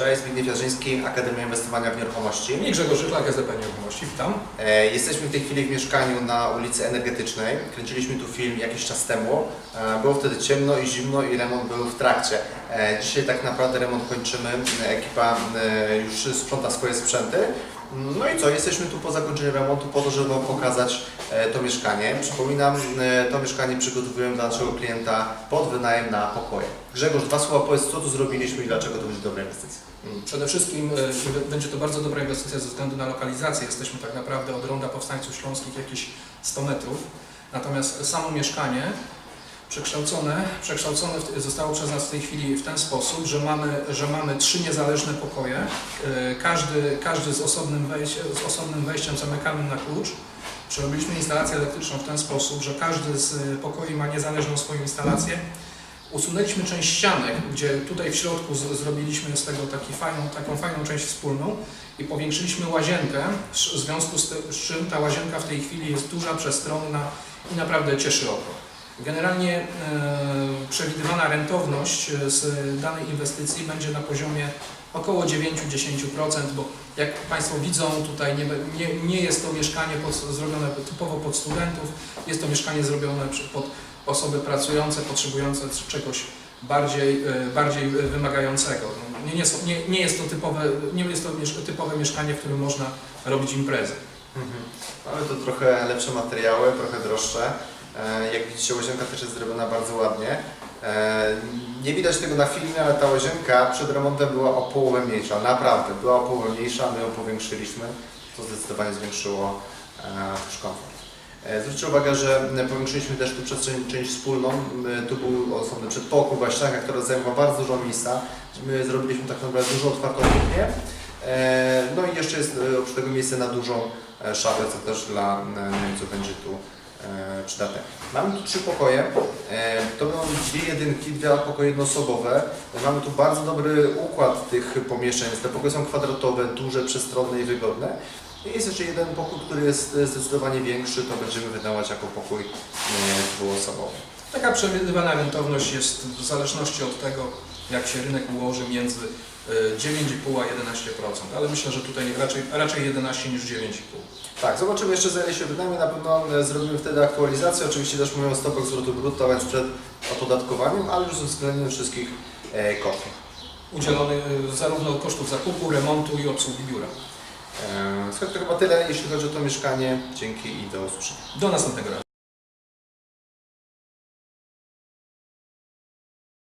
Cześć, Zbigniew Jarzyński, Akademia Inwestowania w Nieruchomości. I Grzegorz Żyklak, Nieruchomości. Witam. E, Jesteśmy w tej chwili w mieszkaniu na ulicy Energetycznej. Kręciliśmy tu film jakiś czas temu. E, Było wtedy ciemno i zimno i remont był w trakcie. E, Dzisiaj tak naprawdę remont kończymy. Ekipa e, już sprząta swoje sprzęty. No i co, jesteśmy tu po zakończeniu remontu po to, żeby Wam pokazać e, to mieszkanie. Przypominam, to mieszkanie przygotowujemy dla naszego klienta pod wynajem na pokoje. Grzegorz, dwa słowa powiedz, co tu zrobiliśmy i dlaczego to będzie dobra inwestycja. Przede wszystkim będzie to bardzo dobra inwestycja ze względu na lokalizację. Jesteśmy tak naprawdę od Ronda Powstańców Śląskich jakieś 100 metrów. Natomiast samo mieszkanie przekształcone, przekształcone w- zostało przez nas w tej chwili w ten sposób, że mamy, że mamy trzy niezależne pokoje, e, każdy, każdy z, osobnym wejściem, z osobnym wejściem zamykanym na klucz. Przerobiliśmy instalację elektryczną w ten sposób, że każdy z e, pokoi ma niezależną swoją instalację. Usunęliśmy część ścianek, gdzie tutaj w środku z, zrobiliśmy z tego taki fajną, taką fajną część wspólną i powiększyliśmy łazienkę, w związku z, z czym ta łazienka w tej chwili jest duża, przestrzonna i naprawdę cieszy oko. Generalnie e, przewidywana rentowność e, z danej inwestycji będzie na poziomie około 9-10%, bo jak Państwo widzą, tutaj nie, nie, nie jest to mieszkanie pod, zrobione typowo pod studentów, jest to mieszkanie zrobione pod osoby pracujące, potrzebujące czegoś bardziej, e, bardziej wymagającego. No, Nie, nie, nie, nie jest to typowe, nie jest to typowe mieszkanie, w którym można robić imprezy. Mamy tu trochę lepsze materiały, trochę droższe. E, Jak widzicie, łazienka też jest zrobiona bardzo ładnie. E, Nie widać tego na filmie, ale ta łazienka przed remontem była o połowę mniejsza. Naprawdę, była o połowę mniejsza, my ją powiększyliśmy. To zdecydowanie zwiększyło też komfort. E, Zwróćcie uwagę, że powiększyliśmy też tu przestrzeń część wspólną. Tu był osobny przedpokój, łazienka, która zajmowała bardzo dużo miejsca. My zrobiliśmy tak naprawdę dużo otwartą kuchnię. No i jeszcze jest oprócz tego miejsce na dużą szafę, co też dla Niemców będzie tu przydatne. Mamy tu trzy pokoje. E, To będą dwie jedynki, dwa pokoje jednoosobowe. Mamy tu bardzo dobry układ tych pomieszczeń. Te pokoje są kwadratowe, duże, przestronne i wygodne. I jest jeszcze jeden pokój, który jest zdecydowanie większy, to będziemy wydawać jako pokój e, dwuosobowy. Taka przewidywana rentowność jest w zależności od tego, jak się rynek ułoży między e, 9,5 a 11%, ale myślę, że tutaj raczej, raczej 11 niż 9,5. Tak, zobaczymy jeszcze za ile się wydamy. Na pewno e, zrobimy wtedy aktualizację. Oczywiście też mówimy o stopach zwrotu brutto, więc przed opodatkowaniem, ale już z uwzględnieniem wszystkich e, kosztów. Udzielony e, zarówno kosztów zakupu, remontu i obsługi biura. E, Słuchajcie, to chyba tyle, jeśli chodzi o to mieszkanie. Dzięki i do usłyszenia. Do następnego razu.